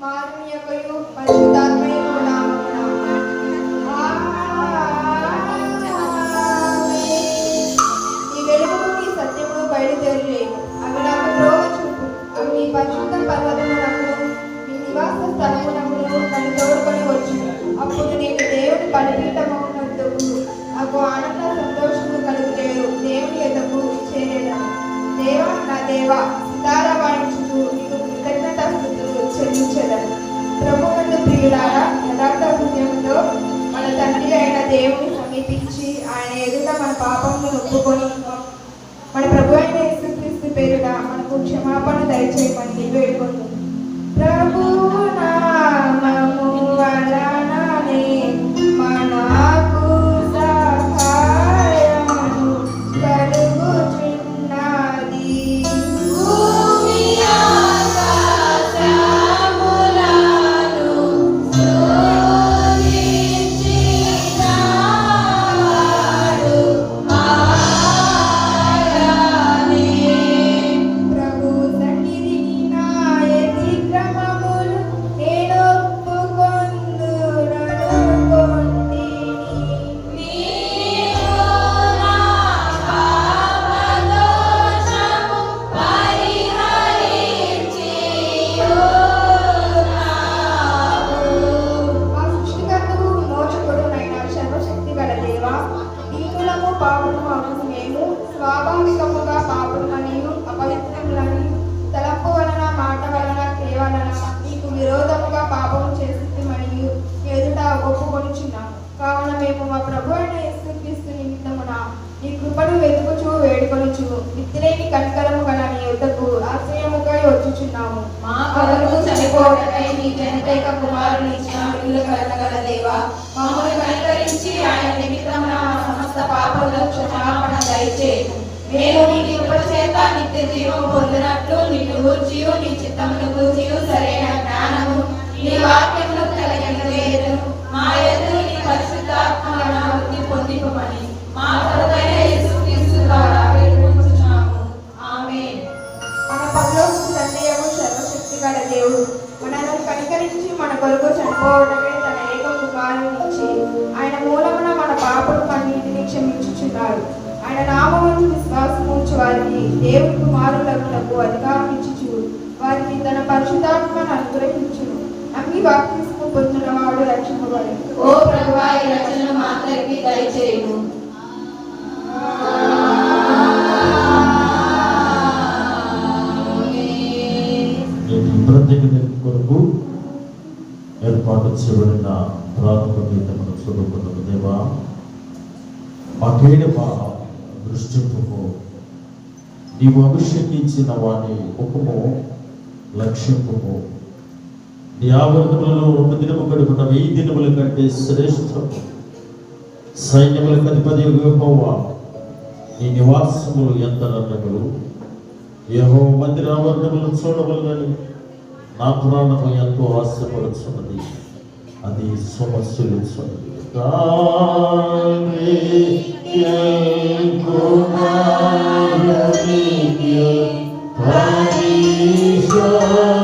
కుమారుని యొక్కయు పరిశుద్ధాత్మ యొక్క నామమున ఈ వెలుగును నీ సత్యమును బయలుదేరి అవి నాకు ద్రోవ చూపు. అవి నీ పరిశుద్ధ పర్వతమునకును నీ నివాస స్థలమునకును నన్ను తోడుకొని వచ్చు అప్పుడు నేను దేవుని నాకు ఆనంద సంతోషము దేవుని దేవా నా దేవా పాపమును ఒప్పుకొని కుమారుని ఇచ్చిన మిగులు కలగల దేవా మమ్మల్ని కనికరించి ఆయన మా సమస్త క్షమాపణ నిత్య జీవం పొందినట్లు నిన్ను గూర్చియు నీ చిత్తమును గూర్చియు సరైన జ్ఞానము నీ వాక్యమును కలిగిన వేదను మా ఎదురు నీ పరిశుద్ధాత్మ పొందిపమని పరిశుద్ధాత్మను అనుగ్రహించును. నమ్మి బాప్తిస్ము పొందిన వాడు రక్షింపబడి. ఓ ప్రభువా ఈ రచన మా అందరికీ దయచేయము కొరకు ఏర్పాటు చేయబడిన ప్రాథమిక గీతమును చదువుకున్న దేవా మాకేడమ దృష్టింపుము నీవు అభిషేకించిన వాని ముఖము లక్ష్యము నీ ఆవరణములలో ఒక దినము గడుపున వెయ్యి దినముల కంటే శ్రేష్టము సైన్యములకు అధిపతి యెహోవా నీ నివాసములు ఎంత నన్నములు యహో మందిర ఆవరణములను చూడవలనని నా పురాణము ఎంతో ఆశపడుచున్నది. అది Pani Israel.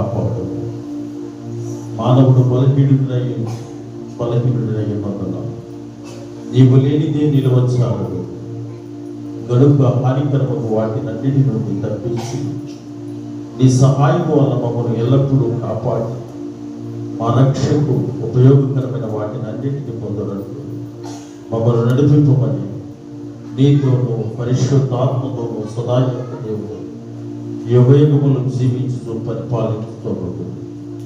కాపాడు మానవుడు బలహీనుడై బలహీనుడై ఉన్నందున నీవు లేనిదే నిలవచ్చాడు గడుక హానికరమకు వాటినన్నిటి నుండి తప్పించి నీ సహాయం వల్ల మమ్మల్ని ఎల్లప్పుడూ కాపాడి మా రక్షకు ఉపయోగకరమైన వాటిని అన్నింటినీ పొందడానికి మమ్మల్ని నడిపింపమని నీతోనూ పరిశుద్ధాత్మతోనూ సదాయం దేవుడు యుగయుగములు జీవించుతూ పరిపాలించుతూ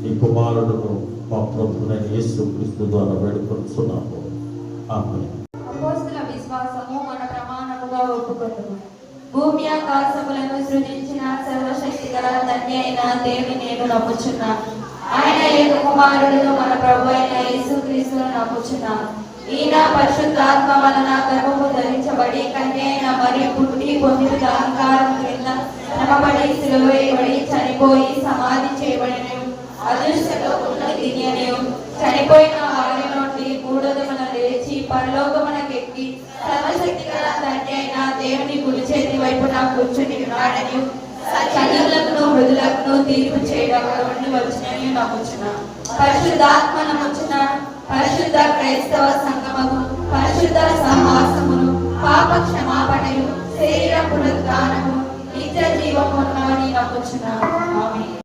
నీ కుమారుడును మా ప్రభునైన యేసు క్రీస్తు ద్వారా వేడుకొస్తున్నాము ఆమె అపోస్తుల విశ్వాసము మన ప్రమాణముగా ఒప్పుకొందుము. భూమి ఆకాశములను సృజించిన సర్వశక్తి గల తండ్రి అయిన దేవుని నేను నమ్ముచున్నాను. ఆయన ఏ కుమారుడును మన ప్రభు అయిన యేసు క్రీస్తును నమ్ముచున్నాను. ఈయన పరిశుద్ధాత్మ వలన గర్భము ధరించబడి కన్యైన అయిన మరి పుట్టి పొందిన అహంకారం క్రింద నమ్మబడి సిలువ వేయబడి చనిపోయి సమాధి చేయబడిన అదృష్టలో ఉన్న తిరియనియు చనిపోయిన వారి నుండి మూడోదమున లేచి పరలోకమునకెక్కి సర్వశక్తి గల తండ్రి అయిన దేవుని కుడి చేతి వైపున కూర్చుని ఉన్నాడని సజీవులను మృదులకు తీర్పు చేయడం వచ్చినని నమ్ముచున్నా. పరిశుద్ధాత్మ నమ్ముచున్న. పరిశుద్ధ క్రైస్తవ సంగమము పరిశుద్ధ సహాసమును పాప క్షమాపణయు శరీర పునరుద్ధానము నిత్య జీవము ఉన్నామని నమ్ముచున్నాను.